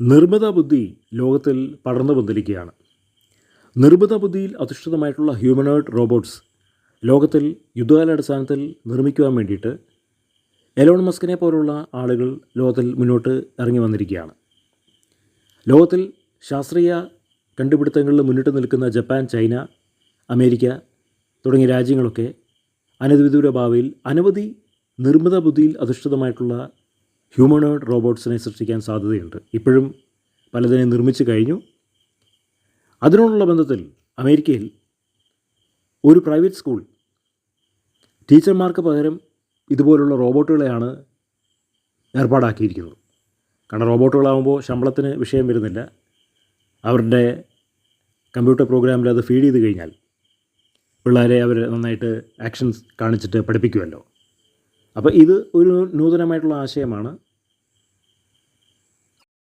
നിർമ്മിത ബുദ്ധി ലോകത്തിൽ പടർന്നു വന്നിരിക്കുകയാണ് നിർമ്മിത ബുദ്ധിയിൽ അധിഷ്ഠിതമായിട്ടുള്ള ഹ്യൂമനോയിഡ് റോബോട്ട്സ് ലോകത്തിൽ യുദ്ധകാലാടിസ്ഥാനത്തിൽ നിർമ്മിക്കുവാൻ വേണ്ടിയിട്ട് എലോൺ മസ്കിനെ പോലുള്ള ആളുകൾ ലോകത്തിൽ മുന്നോട്ട് ഇറങ്ങി വന്നിരിക്കുകയാണ്. ലോകത്തിൽ ശാസ്ത്രീയ കണ്ടുപിടുത്തങ്ങളിൽ മുന്നിട്ട് നിൽക്കുന്ന ജപ്പാൻ ചൈന അമേരിക്ക തുടങ്ങിയ രാജ്യങ്ങളൊക്കെ അനധിവിദൂര ഭാവിയിൽ അനവധി നിർമ്മിത ബുദ്ധിയിൽ അധിഷ്ഠിതമായിട്ടുള്ള ഹ്യൂമനോയിഡ് റോബോട്ട്സിനെ സൃഷ്ടിക്കാൻ സാധ്യതയുണ്ട്. ഇപ്പോഴും പലതിനെ നിർമ്മിച്ചു കഴിഞ്ഞു. അതിനോടുള്ള ബന്ധത്തിൽ അമേരിക്കയിൽ ഒരു പ്രൈവറ്റ് സ്കൂൾ ടീച്ചർമാർക്ക് പകരം ഇതുപോലുള്ള റോബോട്ടുകളെയാണ് ഏർപ്പാടാക്കിയിരിക്കുന്നത്. കാരണം റോബോട്ടുകളാകുമ്പോൾ ശമ്പളത്തിന് വിഷയം വരുന്നില്ല. അവരുടെ കമ്പ്യൂട്ടർ പ്രോഗ്രാമിൽ അത് ഫീഡ് ചെയ്ത് കഴിഞ്ഞാൽ പിള്ളേരെ അവർ നന്നായിട്ട് ആക്ഷൻസ് കാണിച്ചിട്ട് പഠിപ്പിക്കുമല്ലോ. അപ്പോൾ ഇത് ഒരു നൂതനമായിട്ടുള്ള ആശയമാണ്.